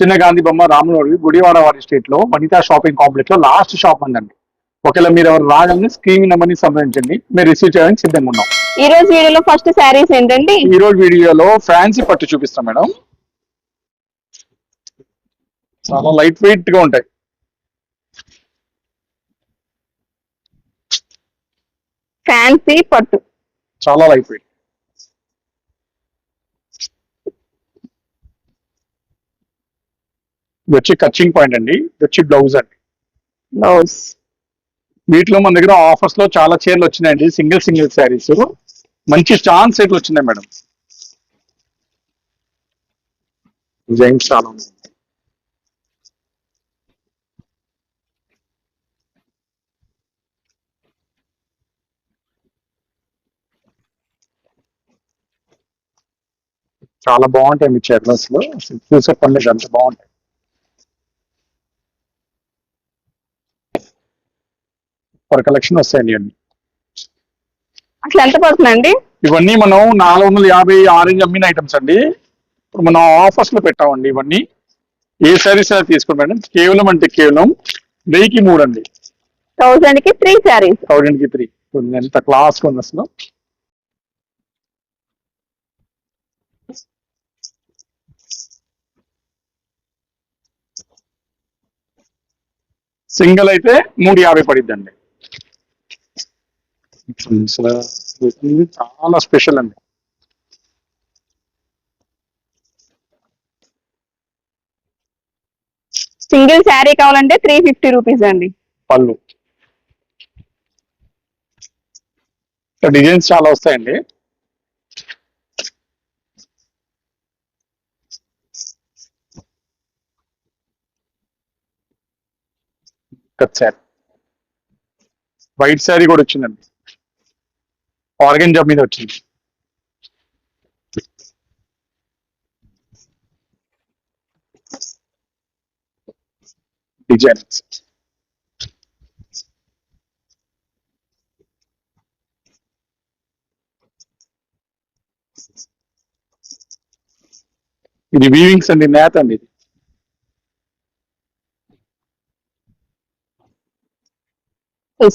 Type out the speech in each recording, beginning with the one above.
చిన్న గాంధీ బొమ్మ రాములోడి గుడివాడ వారి స్ట్రీట్లో వనితా షాపింగ్ కాంప్లెక్స్లో లాస్ట్ షాప్ ఉందండి. ఒకవేళ మీరు ఎవరు రాగానే స్క్రీన్ నెంబర్ని సంప్రదించండి. మేము రిసీవ్ చేయడానికి సిద్ధంగా ఉన్నాం. ఈ రోజు వీడియోలో ఫస్ట్ శారీస్ ఏంటండి? ఈ రోజు వీడియోలో ఫ్యాన్సీ పట్టు చూపిస్తాం మేడం. చాలా లైట్ వెయిట్గా ఉంటాయి. ఫ్యాన్సీ పట్టు. చాలా లైట్ వెయిట్ ఇది వచ్చి కచ్చింగ్ పాయింట్ అండి. ఇది వచ్చి బ్లౌజ్ అండి. బ్లౌజ్. వీటిలో మన దగ్గర ఆఫర్స్లో చాలా చీరలు వచ్చినాయండి. Single single sarees. మంచి ఛాన్స్ రేట్లు వచ్చినాయి మేడం. డిజైన్స్ చాలా ఉన్నాయి. చాలా బాగుంటాయి మీ చీరలు అసలు. అసలు చూసే పండుగ అంత బాగుంటాయి. ఫర్ కలెక్షన్ వస్తాయండి ఇవన్నీ. అట్లా ఎంత పడుతుందండి? ఇవన్నీ మనం నాలుగు వందల యాభై ఆరెంజ్ అమ్మిన ఐటమ్స్ అండి. ఇప్పుడు మనం ఆఫర్స్లో పెట్టామండి ఇవన్నీ. ఏ సారీస్ అయినా తీసుకోండి మేడం. కేవలం అంటే కేవలం వెయ్యికి మూడు అండి. థౌసండ్కి త్రీ శారీస్. థౌజండ్కి త్రీ ఎంత క్లాస్ ఉంది అసలు. సింగిల్ అయితే మూడు యాభై పడిద్దండి. ఇది చాలా స్పెషల్ అండి. సింగిల్ శారీ కావాలంటే త్రీ ఫిఫ్టీ రూపీస్ అండి. పళ్ళు. డిజైన్స్ చాలా వస్తాయండి. కట్ శారీ. వైట్ శారీ కూడా వచ్చిందండి. ఆర్గన్ జాబ్ మీద వచ్చింది. డిజైన్స్ ఇది వీవింగ్స్ అండి నేత అండి ఇది.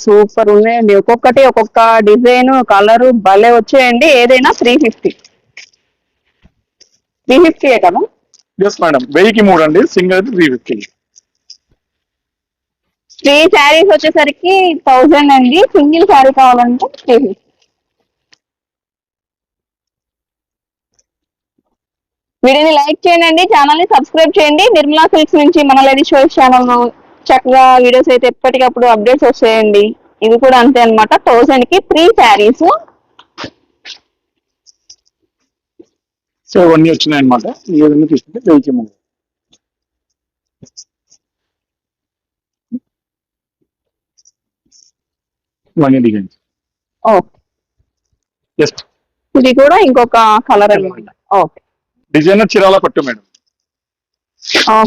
సూపర్ ఉన్నాయండి. ఒక్కొక్కటి ఒక్కొక్క డిజైన్ కలర్ భలే వచ్చాయండి. ఏదైనా త్రీ ఫిఫ్టీ. త్రీ ఫిఫ్టీ కదా? ఎస్ మేడం వెయ్యికి మూడు అండి సింగిల్ అయితే త్రీ ఫిఫ్టీ. త్రీ శారీస్ వచ్చేసరికి థౌసండ్ అండి. సింగిల్ శారీ కావాలంటే త్రీ ఫిఫ్టీ. వీడియోని లైక్ చేయండి. ఛానల్ని సబ్స్క్రైబ్ చేయండి. నిర్మలా సిల్క్స్ నుంచి మన లేడీ షోస్ ఛానల్ చక్కగా వీడియోస్ అయితే ఎప్పటికప్పుడు అప్డేట్స్ వస్తాయండి. ఇది కూడా అంతే అన్నమాట. థౌసండ్కి త్రీ శారీస్ సో ఇవన్నీ వచ్చినాయి అనమాట ఈ విధంగా తీసుకుంటే ఇవన్నీ డిజైన్స్ ఓకే ఎస్ ఇది కూడా ఇంకొక కలర్ అన్నమాట. ఓకే డిజైనర్ చీరాల పట్టు మేడం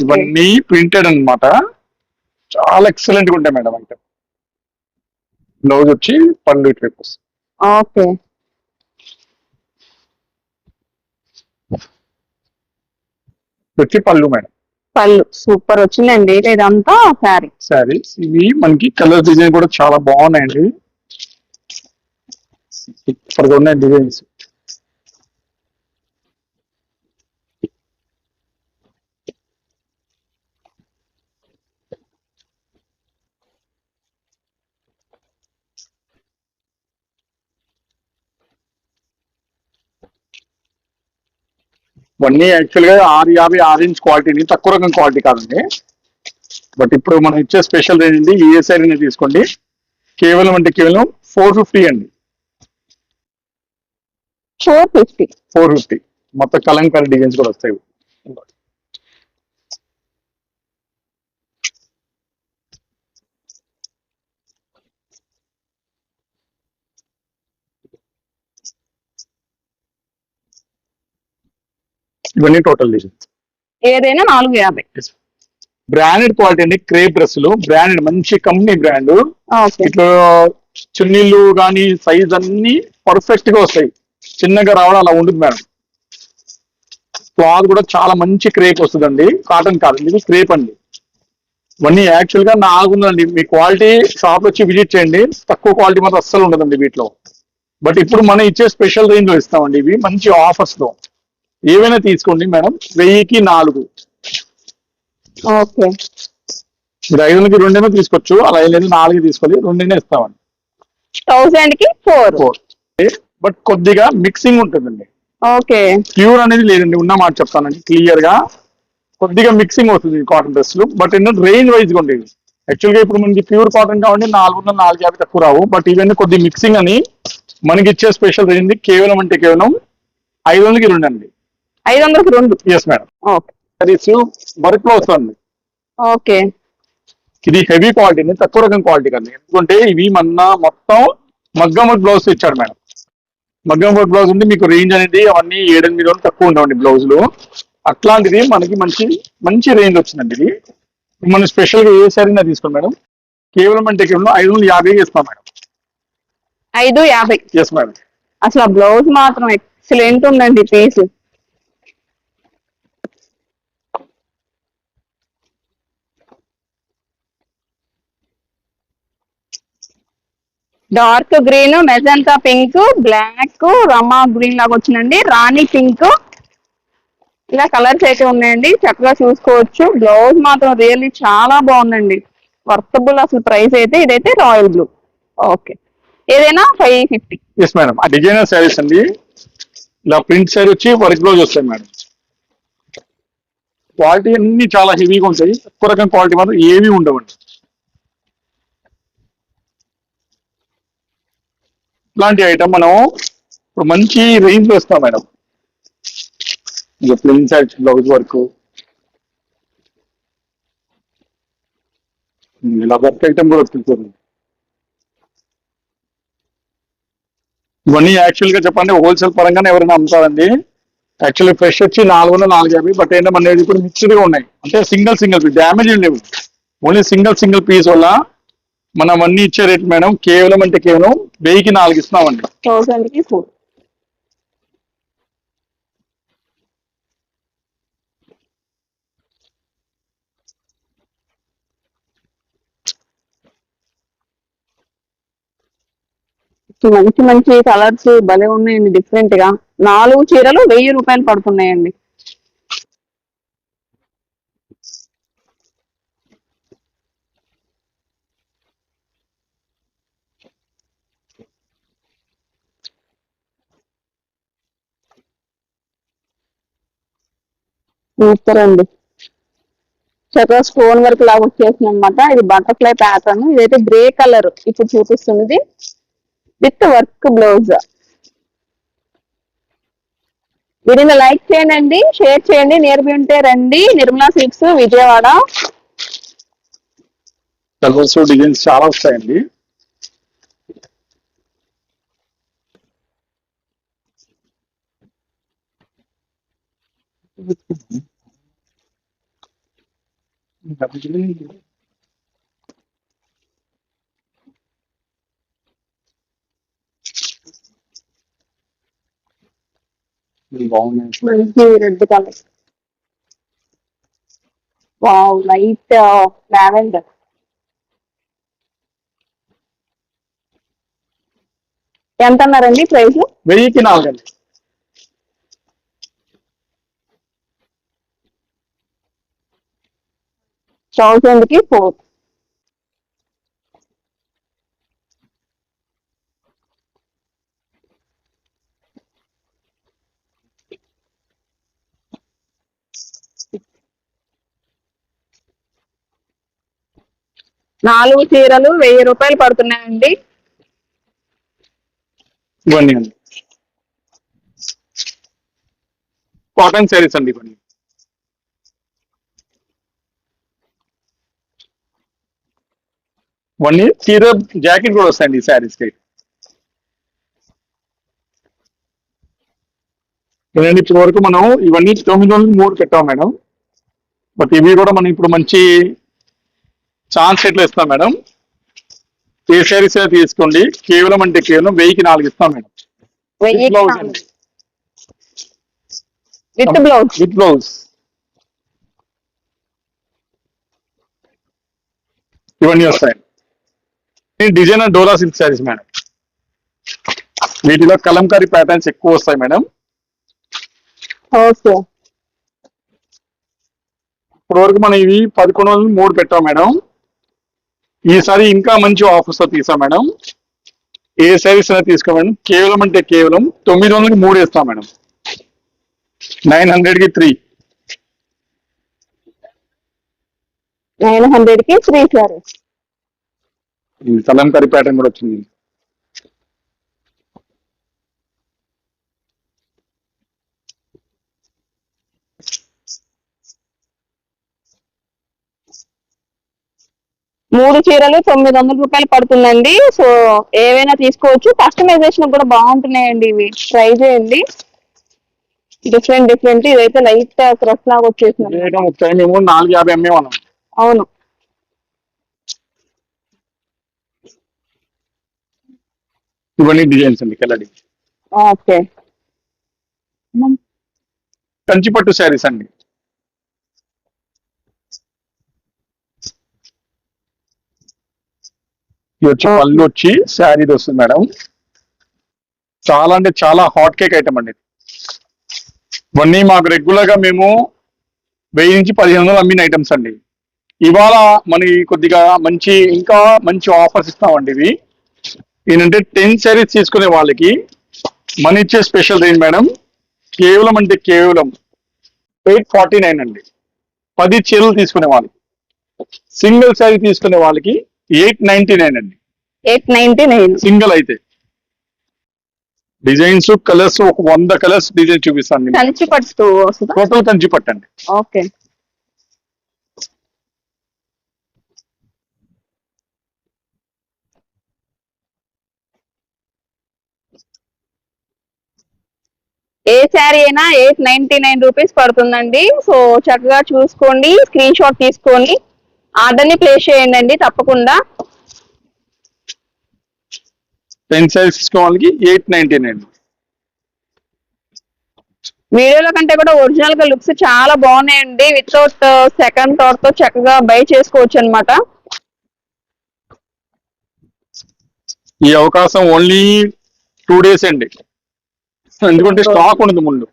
ఇవన్నీ ప్రింటెడ్ అన్నమాట. చాలా ఎక్సలెంట్గా ఉంటాయి మేడం అంటే. బ్లౌజ్ వచ్చి పళ్ళు ఇటువైపు వస్తుంది ఓకే. వచ్చి పళ్ళు మేడం. పళ్ళు. సూపర్ వచ్చిందండి ఇదంతా శారీ. శారీస్. ఇవి మనకి కలర్ డిజైన్ కూడా చాలా బాగున్నాయండి. ఇప్పుడు ఉన్నాయి డిజైన్స్. ఇవన్నీ యాక్చువల్గా ఆరు యాభై ఆరు ఇంచ్ క్వాలిటీని తక్కువ రకం క్వాలిటీ కాదండి. బట్ ఇప్పుడు మనం ఇచ్చే స్పెషల్ రేంజ్ అండి ఏ శారీ తీసుకోండి. కేవలం అంటే కేవలం ఫోర్ ఫిఫ్టీ అండి. ఫోర్ ఫిఫ్టీ ఫోర్ ఫిఫ్టీ మొత్తం కలంకారీ డిజైన్స్ కూడా వస్తాయి. ఇవన్నీ టోటల్ డిజైన్స్ ఏదైనా నాలుగు యాభై. బ్రాండెడ్ క్వాలిటీ అండి క్రేప్ డ్రెస్సులు. బ్రాండెడ్ మంచి కంపెనీ బ్రాండ్ ఇట్లా చున్నీలు కానీ సైజ్ అన్ని పర్ఫెక్ట్గా వస్తాయి. చిన్నగా రావడం అలా ఉంటుంది మేడం. క్లాత్ కూడా చాలా మంచి క్రేప్ వస్తుందండి. కాటన్ కాదు ఇది క్రేప్ అండి. ఇవన్నీ యాక్చువల్గా నాగుందండి మీ క్వాలిటీ షాప్ వచ్చి విజిట్ చేయండి. తక్కువ క్వాలిటీ మాత్రం అస్సలు ఉండదండి వీటిలో. బట్ ఇప్పుడు మనం ఇచ్చే స్పెషల్ రేంజ్లో ఇస్తామండి ఇవి. మంచి ఆఫర్స్లో. ఏవైనా తీసుకోండి మేడం. వెయ్యికి నాలుగు. ఓకే. మీరు ఐదు వందలకి రెండైనా తీసుకోవచ్చు. అలా ఐదు నాలుగు తీసుకోవాలి. రెండైనా ఇస్తామండి. థౌసండ్కి ఫోర్. ఫోర్ బట్ కొద్దిగా మిక్సింగ్ ఉంటుందండి. ఓకే. ప్యూర్ అనేది లేదండి. ఉన్న మాట చెప్తానండి. క్లియర్గా కొద్దిగా మిక్సింగ్ అవుతుంది కాటన్ డ్రెస్లు బట్ ఏంటంటే రేంజ్ వైజ్గా ఉండేవి. యాక్చువల్గా ఇప్పుడు మనకి ప్యూర్ కాటన్ కాబట్టి నాలుగు వందల నాలుగు యాభై తక్కువ రావు. బట్ ఇవన్నీ కొద్ది మిక్సింగ్ అని మనకి ఇచ్చే స్పెషల్ రేంజ్ కేవలం అంటే కేవలం ఐదు వందలకి రెండు అండి. ఐదు వందలకి రెండు ఎస్ మేడం ఓకే వర్క్లో వస్తుంది ఓకే ఇది హెవీ క్వాలిటీ అండి తక్కువ రకం క్వాలిటీ కండి. ఎందుకంటే ఇవి మన మొత్తం మగ్గం వర్క్ బ్లౌజ్ ఇచ్చాడు మేడం. మగ్గం వర్క్ బ్లౌజ్ ఉంది మీకు రేంజ్ అనేది అవన్నీ ఏడెనిమిది వందలు తక్కువ ఉండవండి బ్లౌజులు అట్లాంటిది మనకి మంచి మంచి రేంజ్ వచ్చిందండి ఇది. మనం స్పెషల్గా ఏ సారీ తీసుకోండి మేడం. కేవలం అంటే కేవలం ఐదు వందల యాభై ఇస్తాం మేడం. ఐదు యాభై. ఎస్ మేడం అసలు ఆ బ్లౌజ్ మాత్రం ఎక్సలెంట్ ఉందండి piece dark green magenta pink black Rama green లాగా వచ్చిందండి. రాణి పింక్. ఇలా కలర్స్ అయితే ఉన్నాయండి. చక్కగా చూసుకోవచ్చు. బ్లౌజ్ మాత్రం రియల్లీ చాలా బాగుందండి. వర్తబుల్ అసలు ప్రైస్ అయితే ఇదైతే రాయల్ బ్లూ. ఓకే. ఏదైనా ఫైవ్ ఫిఫ్టీ. ఎస్ మేడం ఆ డిజైనర్ శారీస్ అండి. ఇలా ప్రింట్ శారీ వచ్చి వర్క్ బ్లౌజ్ వస్తాయి మేడం క్వాలిటీ అన్ని చాలా హెవీగా ఉంటాయి. తక్కువ రకం క్వాలిటీ మాత్రం ఏమీ ఉండవండి. ఇట్లాంటి ఐటమ్ మనం ఇప్పుడు మంచి రేంజ్లో ఇస్తాం మేడం. ఇక ప్లెయిన్ సైడ్ బ్లౌజ్ వర్క్. ఇలా వర్క్ ఐటమ్ కూడా వస్తుంది ఇవన్నీ యాక్చువల్గా చెప్పండి హోల్సేల్ పరంగానే ఎవరైనా అమ్ముతారండి. యాక్చువల్లీ ఫ్రెష్ వచ్చి నాలుగు వందల నాలుగు యాభై బట్ ఏంటంటే మన ఇప్పుడు మిక్స్డ్గా ఉన్నాయి. అంటే సింగిల్ సింగిల్ పీస్ డ్యామేజ్ లేవు. ఓన్లీ సింగిల్ సింగిల్ పీస్ వల్ల మనం అన్ని ఇచ్చే రేట్ మేడం కేవలం అంటే కేవలం వెయ్యికి నాలుగు ఇస్తున్నామండి. థౌసండ్కి ఫోర్ మంచి మంచి కలర్స్ భలే ఉన్నాయండి డిఫరెంట్గా. నాలుగు చీరలు వెయ్యి రూపాయలు పడుతున్నాయండి. సూపర్ అండి చక్కగా స్టోన్ వర్క్ లాగా వచ్చేసింది అనమాట ఇది బటర్ఫ్లై ప్యాటర్న్ ఇదైతే గ్రే కలర్ ఇప్పుడు చూపిస్తున్నది. విత్ వర్క్ బ్లౌజ్ వీడిని లైక్ చేయండి షేర్ చేయండి నేర్పి ఉంటే రండి. Nirmala silks Vijayawada. Colours designs చాలా వస్తాయండి. బాగున్నాయి మంచి red uh, colour wow light lavender ఎంత అన్నారండి ప్రైస్? వెయ్యికి నాలుగు అండి థౌసండ్కి ఫోర్ నాలుగు చీరలు వెయ్యి రూపాయలు పడుతున్నాయండి. ఇవన్నీ కాటన్ శారీస్ అండి ఇవన్నీ ఇవన్నీ చీర జాకెట్ కూడా వస్తాయండి ఈ శారీస్కి. ఇవన్నీ ఇప్పటి వరకు మనం ఇవన్నీ తొమ్మిది వందలు మూడు పెట్టాం మేడం. బట్ ఇవి కూడా మనం ఇప్పుడు మంచి ఛాన్స్ ఎట్లా ఇస్తాం మేడం? ఏ శారీస్ తీసుకోండి. కేవలం అంటే కేవలం వెయ్యికి నాలుగు ఇస్తాం madam. With blouse with blouse ఇవన్నీ వస్తాయి designer dola silk sarees madam. వీటిలో కలంకారీ ప్యాటర్న్స్ ఎక్కువ వస్తాయి మేడం. ఓకే. ఇప్పటి వరకు మనం ఇవి పదకొండు వందలు మూడు పెట్టాం మేడం. ఈసారి ఇంకా మంచి ఆఫర్స్తో తీసాం మేడం. ఏ శారీస్ అయినా తీసుకో మేడం కేవలం అంటే కేవలం తొమ్మిది వందలకి మూడు వేస్తాం మేడం. నైన్ హండ్రెడ్కి త్రీ. నైన్ హండ్రెడ్కి త్రీ సారీస్ కలంకారీ ప్యాటర్న్ కూడా వచ్చింది. మూడు చీరలు తొమ్మిది వందల రూపాయలు పడుతుందండి. సో ఏవైనా తీసుకోవచ్చు. కస్టమైజేషన్ కూడా బాగుంటున్నాయండి ఇవి. ట్రై చేయండి. డిఫరెంట్ డిఫరెంట్ ఇదైతే లైట్ క్రష్ లాగా వచ్చేసింది నాలుగు యాభై అవును. ఇవన్నీ డిజైన్స్ అండి కలడి ఓకే. కంచిపట్టు శారీస్ అండి. ఇది వచ్చి పళ్ళు వచ్చి శారీ వస్తుంది మేడం. చాలా అంటే చాలా హాట్ కేక్ ఐటమ్ అండి ఇవన్నీ మాకు రెగ్యులర్గా మేము వెయ్యి నుంచి పదిహేను వందలు అమ్మిన ఐటమ్స్ అండి. ఇవాళ మనకి కొద్దిగా మంచి ఇంకా మంచి ఆఫర్స్ ఇస్తామండి ఇవి. ఏంటంటే టెన్ శారీస్ తీసుకునే వాళ్ళకి మన ఇచ్చే స్పెషల్ రేంజ్ మేడం కేవలం అంటే కేవలం ఎయిట్ ఫార్టీ నైన్ అండి. పది చీరలు తీసుకునే వాళ్ళకి. సింగిల్ శారీ తీసుకునే వాళ్ళకి ఎయిట్ నైన్టీ నైన్ అండి. ఎయిట్ నైన్టీ నైన్ సింగిల్ అయితే. డిజైన్స్ కలర్స్ ఒక వంద కలర్స్ డిజైన్ చూపిస్తాను. కంచి పట్టు టోటల్ కంచి పట్టండి ఓకే. ఏ శారీ అయినా ఎయిట్ నైన్టీ నైన్ రూపీస్ పడుతుందండి. సో చక్కగా చూసుకోండి స్క్రీన్ షాట్ తీసుకొని ఆర్డర్ని ప్లేస్ చేయండి తప్పకుండా ten sarees eight ninety nine. వీడియోలో కంటే కూడా ఒరిజినల్గా లుక్స్ చాలా బాగున్నాయండి. వితౌట్ సెకండ్ థాట్తో చక్కగా బై చేసుకోవచ్చు అన్నమాట ఈ అవకాశం ఓన్లీ టూ డేస్ అండి. ఎందుకంటే స్టాక్ ఉండదు ముందు.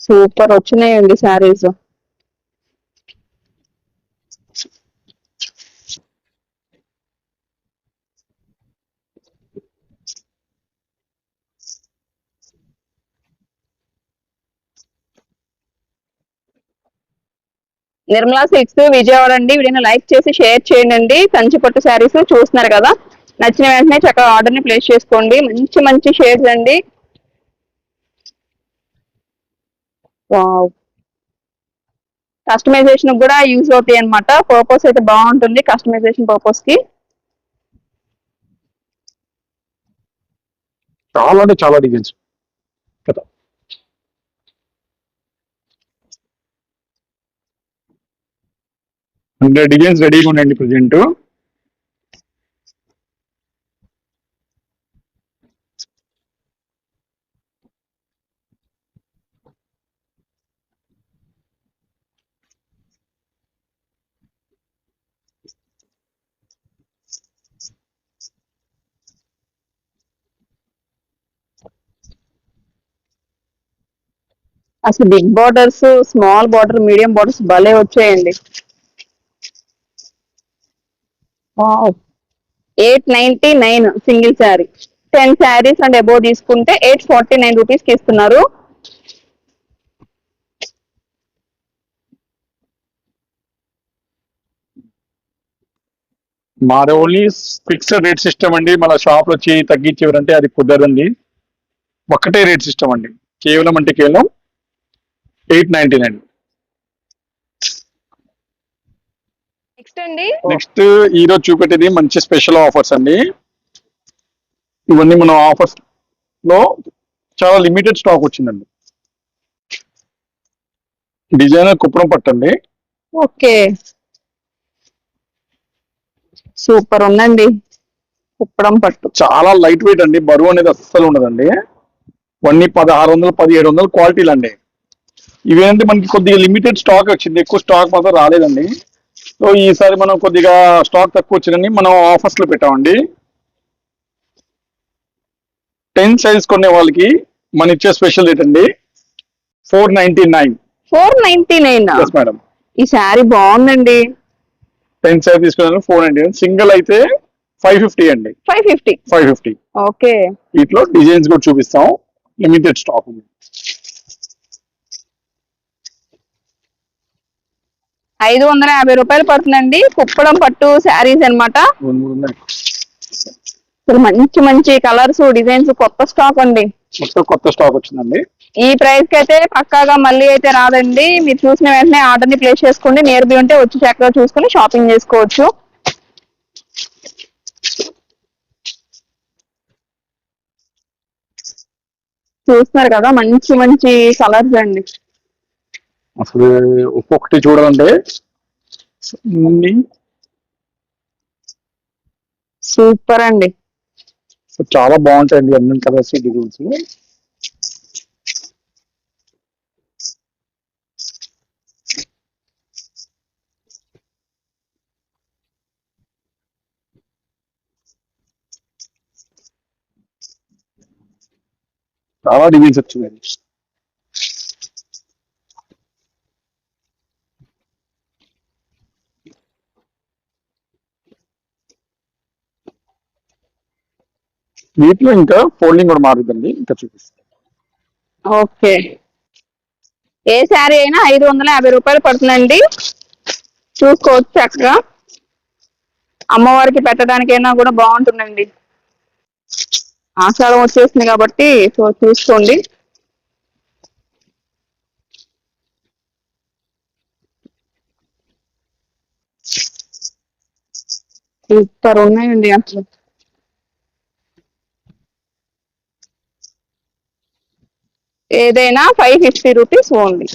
సూపర్ వచ్చినాయండి శారీస్ నిర్మలా సిక్స్ విజయవాడ అండి. వీడియోని లైక్ చేసి షేర్ చేయండి కంచిపట్టు శారీస్ చూస్తున్నారు కదా. నచ్చిన వెంటనే చక్కగా ఆర్డర్ని ప్లేస్ చేసుకోండి. మంచి మంచి షేడ్స్ అండి. వావ్. కస్టమైజేషన్ కూడా యూజ్ అవుతాయి అన్నమాట. పర్పస్ అయితే బాగుంటుంది కస్టమైజేషన్ పర్పస్కి. చాలా అంటే చాలా డిజైన్స్ కదా హండ్రెడ్ డిజైన్స్ రెడీగా ఉన్నాయండి ప్రజెంట్. అసలు big borders small border medium borders భలే వచ్చాయండి. Eight ninety nine single saree. Ten sarees and above తీసుకుంటే ఎయిట్ ఫార్టీ నైన్ రూపీస్కి ఇస్తున్నారు. మాది ఓన్లీ ఫిక్స్డ్ రేట్ సిస్టమ్ అండి. మన షాప్లో వచ్చి తగ్గించేవారంటే అది కుదరండి ఒక్కటే రేట్ సిస్టమ్ అండి. కేవలం అంటే కేవలం ఎయిట్ నైన్టీ నైన్. నెక్స్ట్ అండి? నెక్స్ట్ ఈ రోజు చూపెట్టేది మంచి స్పెషల్ ఆఫర్స్ అండి. ఇవన్నీ మన ఆఫర్స్లో చాలా లిమిటెడ్ స్టాక్ వచ్చిందండి. డిజైనర్ కుప్పడం పట్టండి ఓకే. సూపర్ ఉందండి. కుప్పడం పట్టు. చాలా లైట్ వెయిట్ అండి. బరువు అనేది అస్సలు ఉండదండి. ఇవన్నీ పదహారు వందలు పదిహేడు వందలు క్వాలిటీలు అండి. ఇవేంటి మనకి కొద్దిగా లిమిటెడ్ స్టాక్ వచ్చింది. ఎక్కువ స్టాక్ మాత్రం రాలేదండి. సో ఈసారి మనం కొద్దిగా స్టాక్ తక్కువ వచ్చిందని మనం ఆఫర్స్లో పెట్టామండి. టెన్ సైజ్ కొనే వాళ్ళకి మన ఇచ్చే స్పెషల్ రేట్ అండి. Four ninety nine four ninety nine madam ఈ శారీ బాగుందండి. టెన్ సైజ్ తీసుకున్నాను ఫోర్ నైన్టీ నైన్ సింగిల్ అయితే ఫైవ్ ఫిఫ్టీ అండి. Five fifty five fifty okay వీటిలో డిజైన్స్ కూడా చూపిస్తాం. లిమిటెడ్ స్టాక్ ఉంది. ఐదు వందల యాభై రూపాయలు పడుతుందండి. కుప్పడం పట్టు శారీస్. అసలు మంచి మంచి కలర్స్ డిజైన్స్ కొత్త స్టాక్ అండి. కొత్త స్టాక్ వచ్చిందండి. ఈ ప్రైస్కి అయితే పక్కాగా మళ్ళీ అయితే రాదండి. మీరు చూసిన వెంటనే ఆర్డర్ని ప్లేస్ చేసుకోండి. నియర్ బై ఉంటే వచ్చి చక్కగా చూసుకుని షాపింగ్ చేసుకోవచ్చు. చూస్తున్నారు కదా మంచి మంచి కలర్స్ అండి. అసలు ఒక్కొక్కటి చూడాలంటే సూపర్ అండి. చాలా బాగుంటాయండి అన్ని కలర్స్ డిజైన్స్. చాలా డిజైన్స్ వచ్చినాయి. వీటిలో ఇంకా ఫోల్డింగ్ కూడా మారుతుందండి ఇంకా చూపిస్తాను. ఓకే. ఏ శారీ అయినా ఐదు వందల యాభై రూపాయలు పడుతుందండి. చూసుకోవచ్చు చక్కగా. అమ్మవారికి పెట్టడానికైనా కూడా బాగుంటుందండి. ఆషాఢం వచ్చేసింది కాబట్టి సో చూసుకోండి. సూపర్ ఉన్నాయండి అసలు. ఏదైనా ఫైవ్ ఫిఫ్టీ రూపీస్ ఓన్లీ